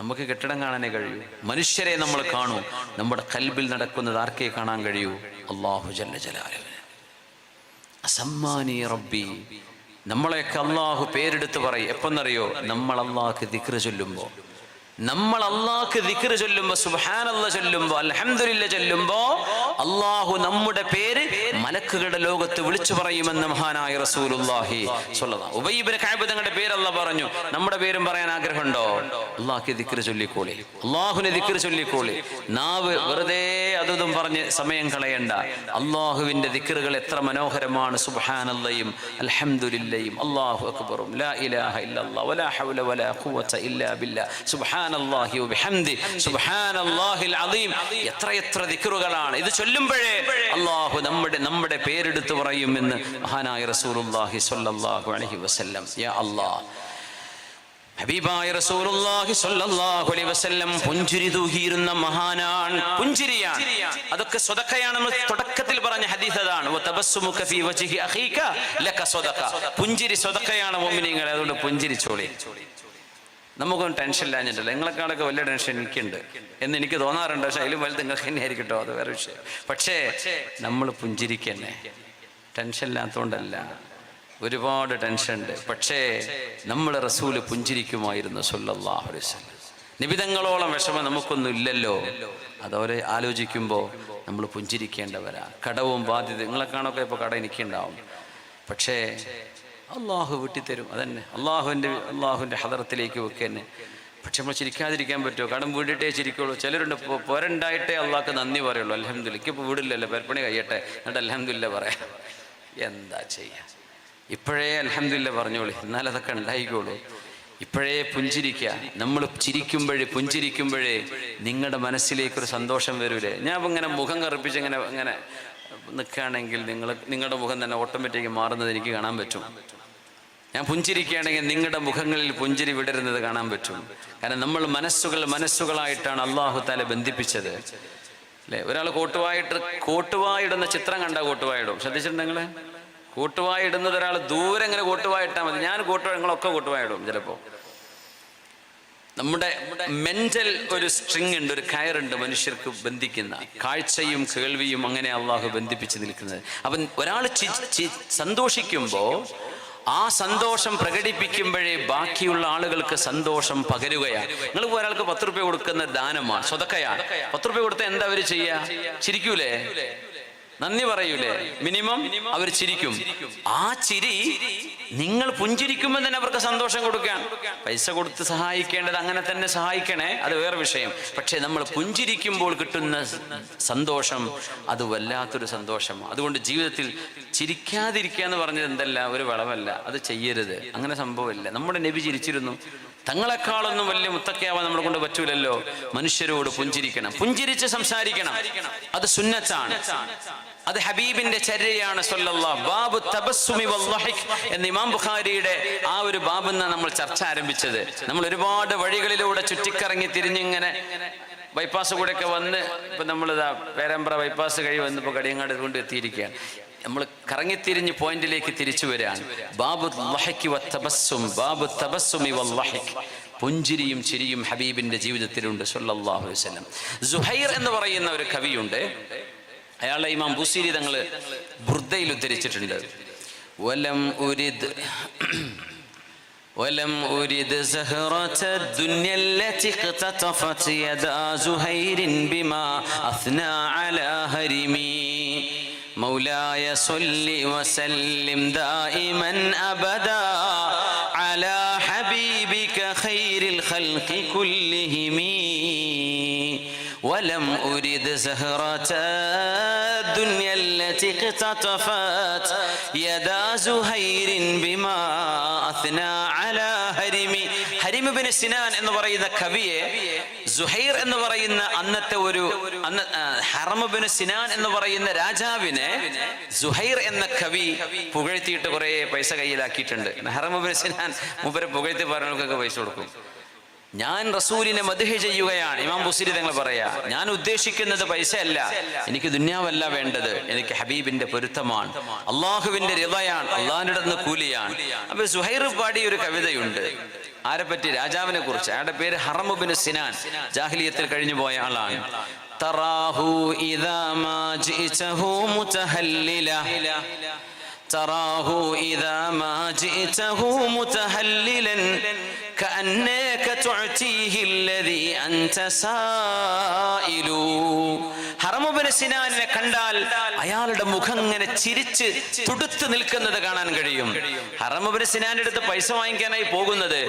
നമുക്ക് കെട്ടിടം കാണാനേ കഴിയൂ. മനുഷ്യരെ നമ്മൾ കാണൂ. നമ്മുടെ കൽബിൽ നടക്കുന്നത് ആർക്കേ കാണാൻ കഴിയൂ? അള്ളാഹു ജല്ല അസമ്മാനി റബ്ബി. നമ്മളെയൊക്കെ അള്ളാഹു പേരെടുത്ത് പറയും. എപ്പെന്നറിയോ? നമ്മൾ അള്ളാഹ്ക്ക് ദിക്ര ചൊല്ലുമ്പോ. നമ്മൾ അള്ളാഹ്ക്ക് ദിക്ര ചൊല്ലുമ്പോ സുബ്ഹാനല്ല ചൊല്ലുമ്പോ അൽഹംദുലില്ല ചൊല്ലുമ്പോ അള്ളാഹു നമ്മുടെ പേര് മലക്കുകളുടെ ലോകത്ത് വിളിച്ചു പറയുമെന്ന് മഹാനായ റസൂലുള്ളാഹി സ്വല്ലല്ലാഹു ഉബൈബിന് കഅബ തങ്ങളുടെ പേര് അല്ല പറഞ്ഞു. നമ്മുടെ പേരും പറയാൻ ആഗ്രഹമുണ്ടോ? അള്ളാഹ്ക്ക് ദിക്ർ ചൊല്ലിക്കോളി. അള്ളാഹുനെ ദിക്ർ ചൊല്ലിക്കോളി. നാവ് വെറുതെ അതും പറഞ്ഞ് സമയം കളയണ്ട. അള്ളാഹുവിന്റെ ദിക്റുകൾ എത്ര മനോഹരമാണ്. സുബ്ഹാനല്ലയും അൽഹംദുലില്ലയും. അള്ളാഹു അക്ബറും. ലാ ഇലാഹ ഇല്ലല്ലാഹ് വലാ ഹൗല വലാ ഖുവത ഇല്ലാ ബില്ലാ. സുബ്ഹാനല്ലാഹി വബിഹംദി. സുബ്ഹാനല്ലാഹിൽ അദീം. എത്ര എത്ര ദിക്റുകളാണ്. ഇത് ചൊല്ലുമ്പോഴേ അള്ളാഹു നമ്മുടെ നമ്മുടെ പേരെടുത്ത് പറയും എന്ന് മഹാനായ റസൂലുള്ളാഹി സ്വല്ലല്ലാഹു അലൈഹി വസല്ലം. യാ അല്ലാഹ് ഹബീബായ റസൂലുള്ളാഹി സ്വല്ലല്ലാഹു അലൈഹി വസല്ലം പുഞ്ചിരി തൂകിയിരുന്ന മഹാനാണ്. പുഞ്ചിരിയാണ്. അതൊക്കെ സ്വതക്കയാണ് നമ്മൾ തുടക്കത്തിൽ പറഞ്ഞ ഹദീസ് അതാണ്. തബസ്സുമുക ഫീ വജ്ഹി അഖീക ലക സ്വതക പുഞ്ചിരി സ്വതക്കയാണ് മുഅ്മിനീങ്ങളെ. അതുകൊണ്ട് പുഞ്ചിരിച്ചോളി നമുക്കൊന്നും ടെൻഷൻ ഇല്ലാഞ്ഞിട്ടില്ല. നിങ്ങളെക്കാളൊക്കെ വലിയ ടെൻഷൻ എനിക്കുണ്ട്. എന്ന് എനിക്ക് തോന്നാറുണ്ട്. പക്ഷെ അതിലും വലുത് നിങ്ങൾക്ക് തന്നെ ആയിരിക്കട്ടോ. അത് വേറെ വിഷയം. പക്ഷേ നമ്മൾ പുഞ്ചിരിക്കന്നെ. ടെൻഷൻ ഇല്ലാത്തതുകൊണ്ടല്ല ഒരുപാട് ടെൻഷൻ ഉണ്ട്. പക്ഷേ നമ്മൾ റസൂൽ പുഞ്ചിരിക്കുമായിരുന്നു വസല്ലം. നിബിതങ്ങളോളം വിഷമം നമുക്കൊന്നും ഇല്ലല്ലോ. അതവരെ ആലോചിക്കുമ്പോൾ നമ്മൾ പുഞ്ചിരിക്കേണ്ടവരാ. കടവും ബാധ്യത നിങ്ങളെ കാണൊക്കെ ഇപ്പോൾ കട എനിക്കുണ്ടാവും. പക്ഷേ അള്ളാഹു വിട്ടിത്തരും. അതന്നെ. അള്ളാഹുവിന്റെ അള്ളാഹുവിന്റെ ഹദറത്തിലേക്ക് വെക്കുക തന്നെ. പക്ഷെ നമ്മൾ ചിരിക്കാതിരിക്കാൻ പറ്റുമോ? കടം വീടിട്ടേ ചിരിക്കുള്ളൂ. ചിലരുണ്ട് പോരണ്ടായിട്ടേ അള്ളാഹ്ക്ക് നന്ദി പറയുള്ളൂ. അലഹമില്ല എനിക്കിപ്പോൾ വീടില്ലല്ലോ. പെരപ്പണി കഴിയട്ടെ. എന്നിട്ട് അലഹമില്ല പറയാം. എന്താ ചെയ്യുക ഇപ്പോഴേ അലഹമില്ല പറഞ്ഞോളൂ. എന്നാൽ അതൊക്കെ ഉണ്ടായിക്കോളൂ. ഇപ്പോഴേ പുഞ്ചിരിക്കുക നമ്മൾ ചിരിക്കുമ്പോഴേ പുഞ്ചിരിക്കുമ്പോഴേ നിങ്ങളുടെ മനസ്സിലേക്കൊരു സന്തോഷം വരൂലേ? ഞാൻ ഇങ്ങനെ മുഖം കറുപ്പിച്ച് ഇങ്ങനെ ഇങ്ങനെ നിൽക്കുകയാണെങ്കിൽ നിങ്ങൾ നിങ്ങളുടെ മുഖം തന്നെ ഓട്ടോമാറ്റിക് മാറുന്നത് എനിക്ക് കാണാൻ പറ്റും. ഞാൻ പുഞ്ചിരിക്കുകയാണെങ്കിൽ നിങ്ങളുടെ മുഖങ്ങളിൽ പുഞ്ചിരി വിടരുന്നത് കാണാൻ പറ്റും. കാരണം നമ്മൾ മനസ്സുകൾ മനസ്സുകളായിട്ടാണ് അള്ളാഹു താല ബന്ധിപ്പിച്ചത്. അല്ലേ? ഒരാൾ കോട്ടുവായിട്ട് കോട്ടുവായിടുന്ന ചിത്രം കണ്ട കോട്ടുവായിടും. ശ്രദ്ധിച്ചിട്ടുണ്ടെങ്കിൽ കൂട്ടുവായിടുന്നത് ഒരാൾ ദൂരെ ഇങ്ങനെ കൂട്ടുവായിട്ടാൽ മതി. ഞാൻ കോട്ടുവായി നിങ്ങളൊക്കെ കൂട്ടുവായിടും ചിലപ്പോൾ നമ്മുടെ മെന്റൽ ഒരു സ്ട്രിങ് ഉണ്ട് ഒരു കയറുണ്ട് മനുഷ്യർക്ക് ബന്ധിക്കുന്ന. കാഴ്ചയും കേൾവിയും അങ്ങനെ അള്ളാഹു ബന്ധിപ്പിച്ച് നിൽക്കുന്നത്. അപ്പം ഒരാൾ സന്തോഷിക്കുമ്പോൾ ആ സന്തോഷം പ്രകടിപ്പിക്കുമ്പോഴേ ബാക്കിയുള്ള ആളുകൾക്ക് സന്തോഷം പകരുകയാണ്. നിങ്ങൾ ഒരാൾക്ക് പത്ത് റുപ്യ കൊടുക്കുന്ന ദാനമാണ്. സ്വതക്കയാണ് പത്ത് റുപ്യ കൊടുത്താൽ എന്താ അവർ ചെയ്യുക ചിരിക്കൂലേ? നന്ദി പറയൂലേ? മിനിമം അവർ ചിരിക്കും. ആ ചിരി നിങ്ങൾ പുഞ്ചിരിക്കുമ്പോൾ തന്നെ അവർക്ക് സന്തോഷം കൊടുക്കാൻ പൈസ കൊടുത്ത് സഹായിക്കേണ്ടത് അങ്ങനെ തന്നെ സഹായിക്കണേ അത് വേറെ വിഷയം. പക്ഷേ നമ്മൾ പുഞ്ചിരിക്കുമ്പോൾ കിട്ടുന്ന സന്തോഷം അത് വല്ലാത്തൊരു സന്തോഷം അതുകൊണ്ട് ജീവിതത്തിൽ ചിരിക്കാതിരിക്കുക എന്ന് പറഞ്ഞത് എന്തല്ല ഒരു വളവല്ല. അത് ചെയ്യരുത്. അങ്ങനെ സംഭവമില്ല. നമ്മുടെ നബി ചിരിച്ചിരുന്നു. തങ്ങളെക്കാളൊന്നും വലിയ മുത്തക്കയാവാൻ നമ്മളെ കൊണ്ട് പറ്റൂലല്ലോ. മനുഷ്യരോട് പുഞ്ചിരിക്കണം. പുഞ്ചിരിച്ച് സംസാരിക്കണം. അത് സുന്നത്താണ്. അത് ഹബീബിന്റെ ചര്യയാണ് ബാബു തബസ്സുമി എന്ന ഇമാം ബുഖാരിയുടെ ആ ഒരു ബാബെന്ന നമ്മൾ ചർച്ച ആരംഭിച്ചത്. നമ്മൾ ഒരുപാട് വഴികളിലൂടെ ചുറ്റിക്കറങ്ങി തിരിഞ്ഞിങ്ങനെ ബൈപ്പാസ് കൂടെ ഒക്കെ വന്ന് ഇപ്പൊ നമ്മളിതാ പേരമ്പ്ര ബൈപ്പാസ് കഴി വന്നിപ്പോ കടിയങ്ങാട് കൊണ്ട് എത്തിയിരിക്കുകയാണ്. നമ്മൾ കറങ്ങിത്തിരിഞ്ഞ് പോയിന്റിലേക്ക് തിരിച്ചു വരികയാണ്. ബാബു വത്തബസ്സും ബാബു തബസ്സുമി പുഞ്ചിരിയും ചിരിയും ഹബീബിന്റെ ജീവിതത്തിലുണ്ട് സല്ലല്ലാഹു അലൈഹി വസല്ലം. സുഹൈർ എന്ന് പറയുന്ന ഒരു കവിയുണ്ട്. അയാളുടെ ഇമാം ബുസീരി തങ്ങൾ ബുർദയിൽ ഉദ്ധരിച്ചിട്ടുണ്ട് വലം ഉരിദ് ولم أرد زهرة الدنيا التي اقتطفت يدا زهير بما أثنى على هرمي مولاي صل وسلم دائما أبدا على حبيبك خير الخلق كلهم ولم أرد زهرة الدنيا التي اقتطفت يدا زهير بما أثنى على هرمي ഹരിം ബിൻ സിനാൻ എന്ന് പറയുന്ന കവിയെ സുഹൈർ എന്ന് പറയുന്ന അന്നത്തെ ഒരു അന്ന് ഹറം ബിൻ സിനാൻ എന്ന് പറയുന്ന രാജാവിനെ സുഹൈർ എന്ന കവി പുകഴ്ത്തിയിട്ട് കുറെ പൈസ കയ്യിലാക്കിയിട്ടുണ്ട് ഹറം ബിൻ സിനാൻ മൂപ്പരെ പുകഴ്ത്തി പറഞ്ഞവർക്കൊക്കെ പൈസ കൊടുക്കും ഞാൻ റസൂലിനെ മധുഹ ചെയ്യുകയാണ് ഇമാം ബുസിരി തങ്ങൾ പറയാ ഞാൻ ഉദ്ദേശിക്കുന്നത് പൈസ അല്ല എനിക്ക് ദുന്യാവല്ല വേണ്ടത് എനിക്ക് ഹബീബിന്റെ പൊരുത്തമാണ് അള്ളാഹുവിന്റെ റിതയാണ് അള്ളാഹിന്റെ അടുത്ത് കൂലിയാണ് അപ്പൊ സുഹൈർ പാടിയ ഒരു കവിതയുണ്ട് ആരെ പറ്റി രാജാവിനെ കുറിച്ച് അയാളുടെ പേര് ഹറമുബിന് സിനാൻ ജാഹിലിയത്തിൽ കഴിഞ്ഞു പോയ ആളാണ് തറാഹു ഇദാ മാ ജിഇതഹു മുതഹല്ലില تراه إذا ما جئته متهللا كأنك تعتيه الذي أنت سائل ഹറമുബിന് സിനാനിനെ കണ്ടാൽ അയാളുടെ മുഖം ഇങ്ങനെ ചിരിച്ച് തുടുത്ത് നിൽക്കുന്നത് കാണാൻ കഴിയും ഹറമുബിന് സിനാന്റെ അടുത്ത് പൈസ വാങ്ങിക്കാനായി പോകുന്നത്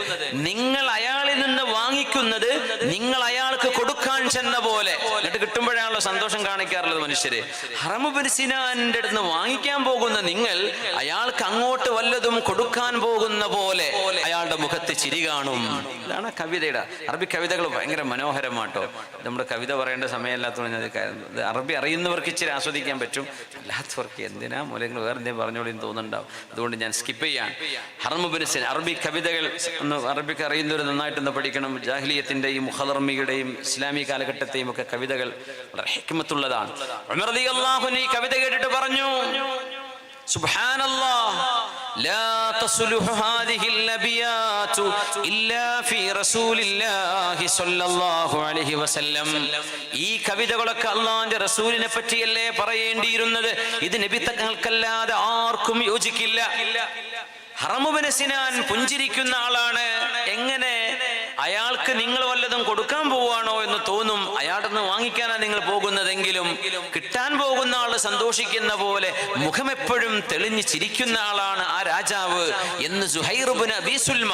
നിങ്ങൾ അയാളിൽ നിന്ന് വാങ്ങിക്കുന്നത് നിങ്ങൾ അയാൾക്ക് കൊടുക്കാൻ ചെന്ന പോലെ എന്നിട്ട് കിട്ടുമ്പോഴാണല്ലോ സന്തോഷം കാണിക്കാറുള്ളത് മനുഷ്യരെ. ഹറമു പരിസിനാന്റെ അടുത്ത് വാങ്ങിക്കാൻ പോകുന്ന നിങ്ങൾ അയാൾക്ക് അങ്ങോട്ട് വല്ലതും കൊടുക്കാൻ പോകുന്ന പോലെ അയാളുടെ മുഖത്ത് ചിരി കാണും. ഇതാണ് കവിതയുടെ അറബി കവിതകൾ ഭയങ്കര മനോഹരമാട്ടോ. നമ്മുടെ കവിത പറയേണ്ട ഇത് അറബി അറിയുന്നവർക്ക് ഇച്ചിരി ആസ്വദിക്കാൻ പറ്റും. അല്ലാത്തവർക്ക് എന്തിനാ മൂലങ്ങൾ വേറെ എന്തെങ്കിലും പറഞ്ഞോളി തോന്നുന്നുണ്ടാവും. അതുകൊണ്ട് ഞാൻ സ്കിപ്പ് ചെയ്യാൻ. ഹർമുബിനിസിൻ അറബി കവിതകൾ ഒന്ന് അറബിക്ക് അറിയുന്നവർ നന്നായിട്ടൊന്ന് പഠിക്കണം. ജാഹ്ലിയത്തിന്റെയും മുഹദർമിയുടെയും ഇസ്ലാമി കാലഘട്ടത്തെയും ഒക്കെ കവിതകൾ ഹെക്മത്തുള്ളതാണ്. ഈ കവിത കേട്ടിട്ട് പറഞ്ഞു സുബ്ഹാനല്ലാ ലാ തസ്ലുഹു ഹാദിഹിൽ നബിയാതു ഇല്ലാ ഫീ റസൂലില്ലാഹി സ്വല്ലല്ലാഹു അലൈഹി വസല്ലം. ഈ കവിതകളൊക്കെ അള്ളാന്റെ റസൂലിനെ പറ്റിയല്ലേ പറയേണ്ടിയിരുന്നത്? ഇത് നബി തങ്ങൾക്കല്ലാതെ ആർക്കും യോജിക്കില്ല. ഹറമുബനസിനാൻ പുഞ്ചിരിക്കുന്ന ആളാണ്. എങ്ങനെ അയാൾക്ക് നിങ്ങൾ വല്ലതും കൊടുക്കാൻ പോവാണോ എന്ന് തോന്നും അയാളുടെ നിന്ന് വാങ്ങിക്കാനാണ് നിങ്ങൾ പോകുന്നതെങ്കിലും കിട്ടാൻ പോകുന്ന ആള് സന്തോഷിക്കുന്ന പോലെ മുഖം എപ്പോഴും തെളിഞ്ഞ് ചിരിക്കുന്ന ആളാണ് ആ രാജാവ് എന്ന് സുഹൈറുബിന് അബീസുൽമ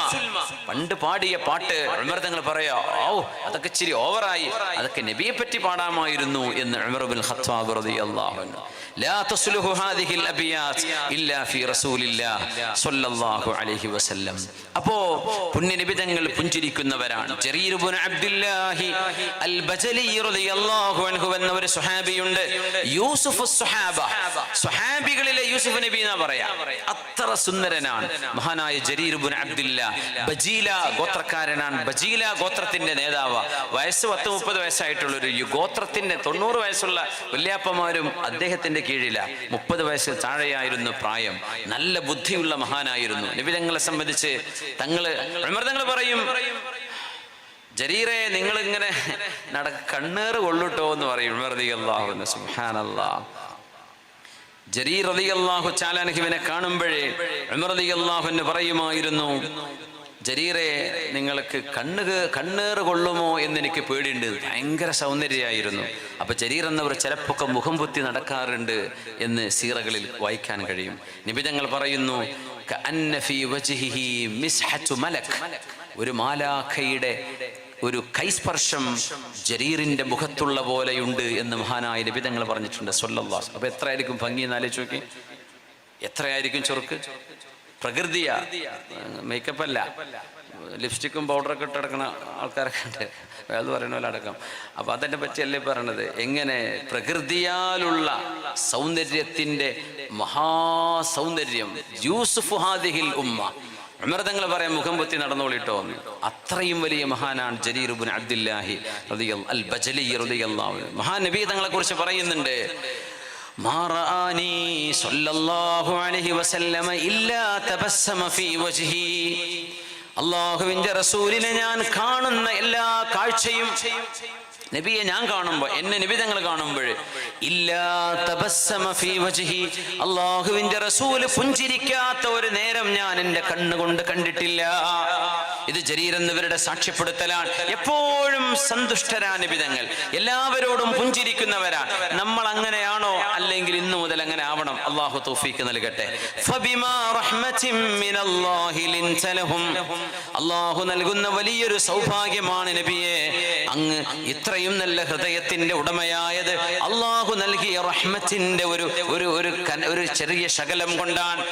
പണ്ട് പാടിയ പാട്ട് ഉമർതങ്ങൾ പറയാ ഓ അതൊക്കെ ഇച്ചിരി ഓവറായി അതൊക്കെ നബിയെ പറ്റി പാടാമായിരുന്നു എന്ന് ഉമർബിൻ ഖത്താബ് റളിയല്ലാഹു അൻഹു لا تصلح هذه الابيات الا في رسول الله صلى الله عليه وسلم അപ്പോ പുണ്യ നിബിതങ്ങൾ അൻഹു എന്ന ഒരു സ്വഹാബിയുണ്ട്. യൂസുഫ് സ്വഹാബ. സ്വഹാബികളിലെ യൂസുഫ് നബി എന്നാ പറയാ? അത്ര സുന്ദരനാണ്. മഹാനായ ജരീർ ഇബ്നു അബ്ദുല്ല. ബജീല ഗോത്രക്കാരനാണ്. ബജീല ഗോത്രത്തിന്റെ നേതാവ്. വയസ്സ് പത്ത് മുപ്പത് വയസ്സായിട്ടുള്ള ഒരു ഗോത്രത്തിന്റെ തൊണ്ണൂറ് വയസ്സുള്ള വല്യാപ്പമാരും അദ്ദേഹത്തിന്റെ കീഴില. മുപ്പത് വയസ്സിൽ താഴെയായിരുന്നു പ്രായം. നല്ല ബുദ്ധിയുള്ള മഹാനായിരുന്നു. നിബിതങ്ങളെ സംബന്ധിച്ച് തങ്ങൾ തങ്ങൾ പറയും ജരീറെ നിങ്ങൾ ഇങ്ങനെ നട കണ്ണേറ് കൊള്ളുട്ടോ എന്ന് പറയും. അള്ളാഹു സുഹാനല്ലാ ജരീർ റളിയല്ലാഹു ചാലാനഹിബിനെ കാണുമ്പോഴേ ഉമർ റളിയല്ലാഹുവിന് പറയുമായിരുന്നു ജരീറെ നിങ്ങൾക്ക് കണ്ണ് കണ്ണേറ് കൊള്ളുമോ എന്ന് എനിക്ക് പേടിയുണ്ട്. ഭയങ്കര സൗന്ദര്യമായിരുന്നു. അപ്പൊ ജരീർ എന്നവർ ചിലപ്പൊക്കെ മുഖം പൊത്തി നടക്കാറുണ്ട് എന്ന് സീറകളിൽ വായിക്കാൻ കഴിയും. നിബിതങ്ങൾ പറയുന്നു. ഒരു മാലാഖയുടെ ഒരു കൈസ്പർശം ജരീറിന്റെ മുഖത്തുള്ള പോലെയുണ്ട് എന്ന് മഹാനായ നിബിതങ്ങൾ പറഞ്ഞിട്ടുണ്ട് സൊല്ലാസ് അപ്പൊ എത്രയായിരിക്കും ഭംഗി എന്ന് ആലോചിച്ച് നോക്കി. എത്രയായിരിക്കും ചൊറുക്ക്? പ്രകൃതിയാ. മേക്കപ്പ് അല്ല. ലിപ്സ്റ്റിക്കും പൗഡറൊക്കെ ഇട്ട് നടക്കുന്ന ആൾക്കാരൊക്കെ ഉണ്ട്. അത് പറയുന്ന പോലെ അടക്കം അപ്പൊ അതിനെ പറ്റിയല്ലേ പറയണത്? എങ്ങനെ പ്രകൃതിയാലുള്ള സൗന്ദര്യത്തിന്റെ മഹാസൗന്ദര്യം. യൂസുഫ് ഹാദിഹിൽ ഉമ്മ. അമൃതങ്ങൾ പറയാൻ മുഖം പൊത്തി നടന്നോളിട്ടോ എന്ന് അത്രയും വലിയ മഹാനാണ് ജരീറുബിൻ അബ്ദുല്ലാഹി റളിയൽ- അൽ ബജലി റളിയല്ലാഹു അൻഹു. മഹാനബി തങ്ങളെ കുറിച്ച് പറയുന്നുണ്ട് ما رآني صلى الله عليه وسلم إلا تبسم في وجهي അള്ളാഹുവിന്റെ റസൂലിനെ ഞാൻ കാണുന്ന എല്ലാ കാഴ്ചയും നബിയെ ഞാൻ കാണുമ്പോൾ എന്നെ നബി തങ്ങൾ കാണുമ്പോൾ അള്ളാഹുവിന്റെ പുഞ്ചിരിക്കാത്ത ഒരു നേരം ഞാൻ എന്റെ കണ്ണുകൊണ്ട് കണ്ടിട്ടില്ല. ഇത് ജരീർ എന്നിവരുടെ സാക്ഷ്യപ്പെടുത്തലാണ്. എപ്പോഴും സന്തുഷ്ടരാ നിബിതങ്ങൾ. എല്ലാവരോടും പുഞ്ചിരിക്കുന്നവരാ. നമ്മൾ അങ്ങനെയാണോ? അല്ലെങ്കിൽ ഇന്നു മുതൽ അങ്ങനെ ആവണം. അള്ളാഹു തൗഫീക്ക് നൽകട്ടെ. അള്ളാഹു നൽകുന്ന വലിയൊരു സൗഭാഗ്യമാണ് നബിയെ. അങ്ങ് ഇത്രയും നല്ല ഹൃദയത്തിന്റെ ഉടമയായത് അള്ളാഹു നൽകിയ റഹ്മത്തിന്റെ ഒരു ഒരു ഒരു ഒരു ചെറിയ ശകലം കൊണ്ടാണ്.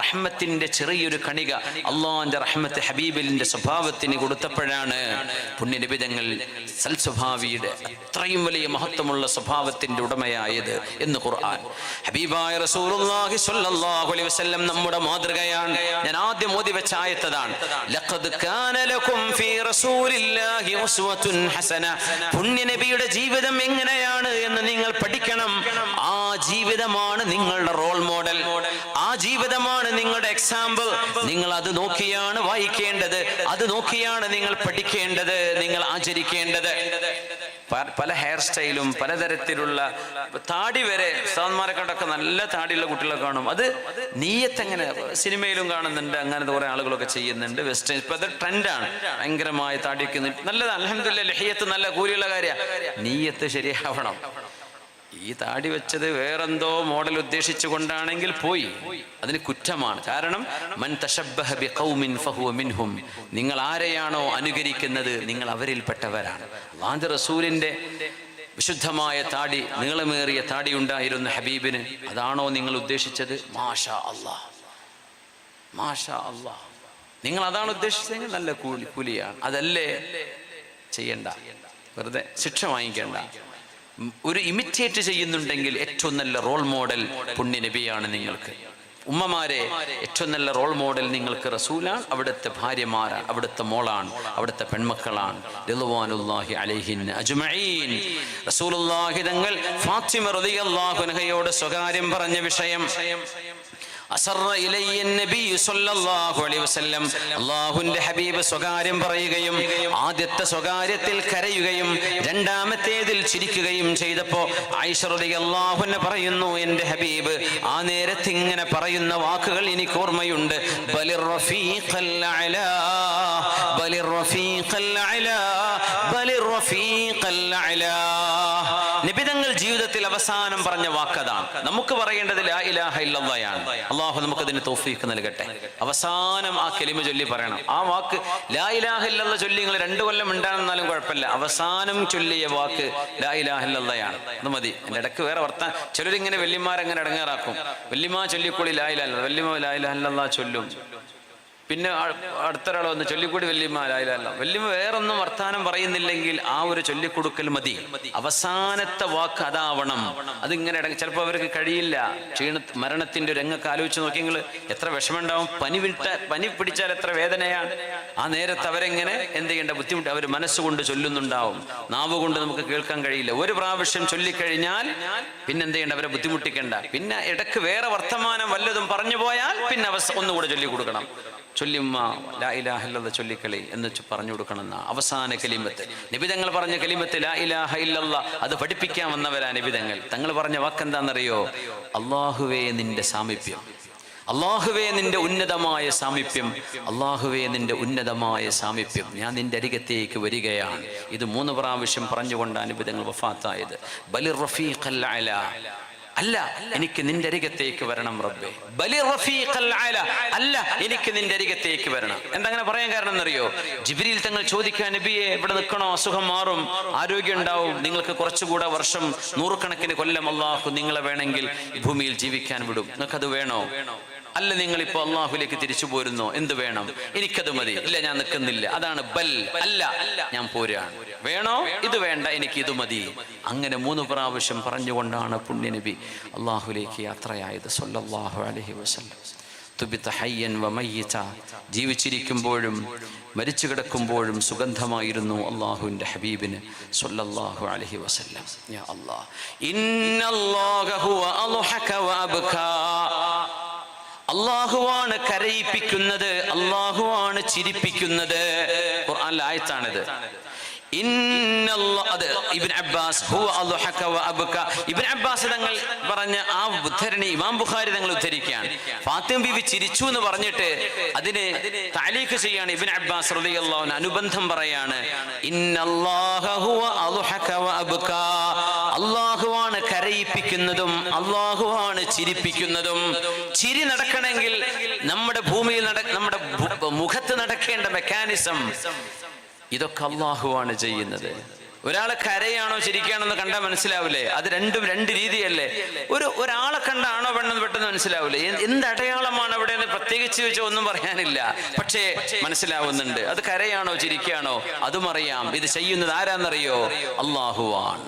റഹ്മത്തിന്റെ ചെറിയൊരു കണിക അള്ളാഹിന്റെ റഹ്മത്ത് ഹബീബിലിന്റെ സ്വഭാവത്തിന് കൊടുത്തപ്പോഴാണ് പുണ്യനിബിതങ്ങൾ സൽസ്വഭാവിയുടെ അത്രയും വലിയ മഹത്വമുള്ള സ്വഭാവത്തിന്റെ ഉടമയായത് എന്ന് ഖുർആൻ. ഹബീബായ റസൂലുള്ളാഹി സ്വല്ലല്ലാഹു അലൈഹി വസല്ലം നമ്മുടെ മാതൃകയാണ്. ഞാൻ ആദ്യം ഓതി വെച്ച ആയത്തതാണ്. പുണ്യനബിയുടെ ജീവിതം എങ്ങനെയാണ് എന്ന് നിങ്ങൾ പഠിക്കണം. ആ ജീവിതമാണ് നിങ്ങളുടെ റോൾ മോഡൽ. ആ ജീവിതമാണ് നിങ്ങളുടെ എക്സാമ്പിൾ. നിങ്ങൾ അത് നോക്കിയാണ് വായിക്കേണ്ടത്. അത് നോക്കിയാണ് നിങ്ങൾ പഠിക്കേണ്ടത്. നിങ്ങൾ ആചരിക്കേണ്ടത്. പല ഹെയർ സ്റ്റൈലും പലതരത്തിലുള്ള താടി വരെ ഉസ്താദ്മാരെ കണ്ടൊക്കെ നല്ല താടിയുള്ള കുട്ടികളെ കാണും. അത് നീയത്ത് എങ്ങനെ സിനിമയിലും കാണുന്നുണ്ട് അങ്ങനത്തെ കുറെ ആളുകളൊക്കെ ചെയ്യുന്നുണ്ട്. വെസ്റ്റേൺ ഇപ്പൊ അത് ട്രെൻഡാണ് ഭയങ്കരമായ താടിയൊക്കെ നല്ലത്. അലഹമില്ല ലഹിയത്ത് നല്ല കൂലിയുള്ള കാര്യമാണ് നീയത്ത് ശരിയാവണം. ഈ താടി വെച്ചത് വേറെന്തോ മോഡൽ ഉദ്ദേശിച്ചു കൊണ്ടാണെങ്കിൽ പോയി. അതിന് കുറ്റമാണ്. കാരണം മൻ തശബ്ബഹ ബിഖൗമിൻ ഫഹുവ മിൻഹും. നിങ്ങൾ ആരെയാണോ അനുകരിക്കുന്നത് നിങ്ങൾ അവരിൽപ്പെട്ടവരാണ്. അള്ളാഹുവിന്റെ റസൂലിന്റെ വിശുദ്ധമായ താടി നീളമേറിയ താടി ഉണ്ടായിരുന്ന ഹബീബിന്. അതാണോ നിങ്ങൾ ഉദ്ദേശിച്ചത്? മാഷാ അള്ളാഹ്. മാഷാ അള്ളാഹ്. നിങ്ങൾ അതാണ് ഉദ്ദേശിച്ചതെങ്കിൽ നല്ല കൂലി കൂലിയാണ്. അതല്ലേ ചെയ്യണ്ട. വെറുതെ ശിക്ഷ വാങ്ങിക്കേണ്ട. ഒരു ഇമിറ്റേറ്റ് ചെയ്യുന്നുണ്ടെങ്കിൽ ഏറ്റവും നല്ല റോൾ മോഡൽ പുണ്യ നബിയാണ് നിങ്ങൾക്ക്. ഉമ്മമാരെ ഏറ്റവും നല്ല റോൾ മോഡൽ നിങ്ങൾക്ക് റസൂലാണ് അവിടുത്തെ ഭാര്യമാരാണ് അവിടുത്തെ മോളാണ് അവിടുത്തെ പെൺമക്കളാണ്. റിളുവാനുല്ലാഹി അലൈഹിൻ അജ്മഈൻ. റസൂലുള്ളാഹി തങ്ങൾ ഫാത്തിമ റളിയല്ലാഹു അൻഹയോട് സ്വകാര്യം പറഞ്ഞ വിഷയം. അല്ലാഹുവിന്റെ ഹബീബ് സ്വകാര്യം പറയുകയും ആദ്യത്തെ സ്വകാര്യത്തിൽ കരയുകയും രണ്ടാമത്തേതിൽ ചിരിക്കുകയും ചെയ്തപ്പോ റളിയല്ലാഹു അൻഹ പറയുന്നു എന്റെ ഹബീബ് ആ നേരത്ത് ഇങ്ങനെ പറയുന്ന വാക്കുകൾ എനിക്ക് ഓർമ്മയുണ്ട്. ബലിർ റഫീഖൽ അലാ അവസാനം പറഞ്ഞ വാക്കതാണ്. നമുക്ക് പറയേണ്ടത് ലാ ഇലാഹ അള്ളാഹു നമുക്ക് അതിന് തോഫീക്ക് നൽകട്ടെ. അവസാനം ആ കെലിമ ചൊല്ലി പറയണം. ആ വാക്ക് ലാ ഇലാഹ ചൊല്ലി നിങ്ങൾ രണ്ടു കൊല്ലം ഉണ്ടാണെന്നാലും കുഴപ്പമില്ല. അവസാനം ചൊല്ലിയ വാക്ക് ലാ ഇലാഹ അത് മതി. എന്റെ ഇടയ്ക്ക് വേറെ വർത്താൻ ചിലരിങ്ങനെ വല്യമാരെങ്ങനെ ഇടങ്ങേറാക്കും വല്യമാ ചൊല്ലിക്കൂടി ലാ ഇലാഹ ഇല്ലല്ലാഹ്. ലാ ഇലാഹ ചൊല്ലും. പിന്നെ അടുത്തൊരാൾ വന്ന് ചൊല്ലിക്കൂടി വല്യമ്മ വല്യമ്മ വേറൊന്നും വർത്താനം പറയുന്നില്ലെങ്കിൽ ആ ഒരു ചൊല്ലിക്കൊടുക്കൽ മതി. അവസാനത്തെ വാക്ക് അതാവണം. അതിങ്ങനെ ഇടങ്ങി ചിലപ്പോൾ അവർക്ക് കഴിയില്ല. ക്ഷീണ മരണത്തിന്റെ രംഗൊക്കെ ആലോചിച്ച് നോക്കിയെങ്കിൽ എത്ര വിഷമമുണ്ടാവും. പനി വിട്ട പനി പിടിച്ചാൽ എത്ര വേദനയാണ്. ആ നേരത്ത് അവരെങ്ങനെ എന്ത് ചെയ്യേണ്ട? ബുദ്ധിമുട്ട് അവർ മനസ്സുകൊണ്ട് ചൊല്ലുന്നുണ്ടാവും. നാവ് കൊണ്ട് നമുക്ക് കേൾക്കാൻ കഴിയില്ല. ഒരു പ്രാവശ്യം ചൊല്ലിക്കഴിഞ്ഞാൽ പിന്നെ എന്ത് ചെയ്യേണ്ട? അവരെ ബുദ്ധിമുട്ടിക്കേണ്ട. പിന്നെ ഇടയ്ക്ക് വേറെ വർത്തമാനം വല്ലതും പറഞ്ഞു പോയാൽ പിന്നെ അവസ്ഥ ഒന്നുകൂടെ ചൊല്ലി കൊടുക്കണം ചൊല്ലിമ്മ ലാ ഇലാഹ ഇല്ലല്ലാഹ് ചൊല്ലിക്കളി എന്ന് പറഞ്ഞു കൊടുക്കണം എന്നാ അവസാന കലിമത്ത്. നിബിതങ്ങൾ പറഞ്ഞ കലിമത്ത് ലാ ഇലാഹ ഇല്ലല്ലാ അത് പഠിപ്പിക്കാൻ വന്നവരാ നിബിതങ്ങൾ തങ്ങൾ. പറഞ്ഞ വാക്കെന്താണെന്നറിയോ അള്ളാഹുവേ നിന്റെ സാമീപ്യം. അള്ളാഹുവേ നിന്റെ ഉന്നതമായ സാമീപ്യം. അള്ളാഹുവേ നിന്റെ ഉന്നതമായ സാമീപ്യം. ഞാൻ നിന്റെ അരികത്തേക്ക് വരികയാണ്. ഇത് മൂന്ന് പ്രാവശ്യം പറഞ്ഞുകൊണ്ടാണ് നിബിതങ്ങൾ വഫാത്തായത്. ബലി റഫീഖൽ അല. അല്ല എനിക്ക് നിന്റെ അരികത്തേക്ക് വരണം റബ്ബേ. ബലി റഫീഖൽ അല. അല്ല എനിക്ക് നിന്റെ അരികത്തേക്ക് വരണം. എന്തങ്ങനെ പറയാൻ കാരണം എന്നറിയോ? ജിബ്രീൽ തങ്ങൾ ചോദിക്കാൻ നബിയെ ഇവിടെ നിൽക്കണോ? അസുഖം മാറും ആരോഗ്യം ഉണ്ടാവും. നിങ്ങൾക്ക് കുറച്ചുകൂടെ വർഷം നൂറുകണക്കിന് കൊല്ലം അള്ളാഹു നിങ്ങളെ വേണമെങ്കിൽ ഭൂമിയിൽ ജീവിക്കാൻ വിടും. നിങ്ങൾക്കത് വേണോ? അല്ല നിങ്ങൾ ഇപ്പൊ അള്ളാഹുലേക്ക് തിരിച്ചു പോരുന്നു. എന്ത് വേണം? എനിക്കത് മതി. ഇല്ല ഞാൻ നിൽക്കുന്നില്ല. അതാണ് ബൽ. അല്ല ഞാൻ പോരാണ് വേണോ? ഇത് വേണ്ട. എനിക്ക് ഇത് മതി. അങ്ങനെ മൂന്ന് പ്രാവശ്യം പറഞ്ഞുകൊണ്ടാണ് പുണ്യനബി അള്ളാഹുലേക്ക് യാത്രയായത്. സൊല്ലാഹു അലൈഹി വസല്ലം. ജീവിച്ചിരിക്കുമ്പോഴും മരിച്ചു കിടക്കുമ്പോഴും സുഗന്ധമായിരുന്നു അള്ളാഹുവിന്റെ ഹബീബിന്. അലൈഹി വസല്ലം. അള്ളാഹുവാണ് കരയിപ്പിക്കുന്നത് അള്ളാഹുവാണ് ചിരിപ്പിക്കുന്നത് ഖുർആനിലെ ആയത്താണിത് അത് ഇബ്ൻ അബ്ബാസ്. ഇബ്ൻ അബ്ബാസ് തങ്ങൾ പറഞ്ഞ ആ ഉദ്ധരണി ഇമാം ബുഖാരി തങ്ങൾ ഉദ്ധരിക്കുകയാണ് ഫാത്തിമ ബിവി ചിരിച്ചു എന്ന് പറഞ്ഞിട്ട് അതിന് താലീഖ് ചെയ്യാണ് ഇബിൻ അബ്ബാസ് റളിയല്ലാഹു അൻഹു അനുബന്ധം പറയാണ്. അള്ളാഹുവാണ് കരയിപ്പിക്കുന്നതും അള്ളാഹുവാണ് ചിരിപ്പിക്കുന്നതും ചിരി നടക്കണമെങ്കിൽ നമ്മുടെ ഭൂമിയിൽ നട നമ്മുടെ മുഖത്ത് നടക്കേണ്ട മെക്കാനിസം. ഇതൊക്കെ അള്ളാഹുവാണ് ചെയ്യുന്നത്. ഒരാളെ കരയാണോ ചിരിക്കുകയാണെന്ന് കണ്ടാൽ മനസ്സിലാവില്ലേ? അത് രണ്ടും രണ്ട് രീതിയല്ലേ? ഒരു ഒരാളെ കണ്ടാണോ പെണ്ണെന്ന് പെട്ടെന്ന് മനസ്സിലാവില്ലേ? എന്ത് അടയാളമാണ് അവിടെ എന്ന് പ്രത്യേകിച്ച് വെച്ചോ ഒന്നും പറയാനില്ല. പക്ഷേ മനസ്സിലാവുന്നുണ്ട്. അത് കരയാണോ ചിരിക്കുകയാണോ? അതും അറിയാം. ഇത് ചെയ്യുന്നത് ആരാന്നറിയോ? അള്ളാഹുവാണ്.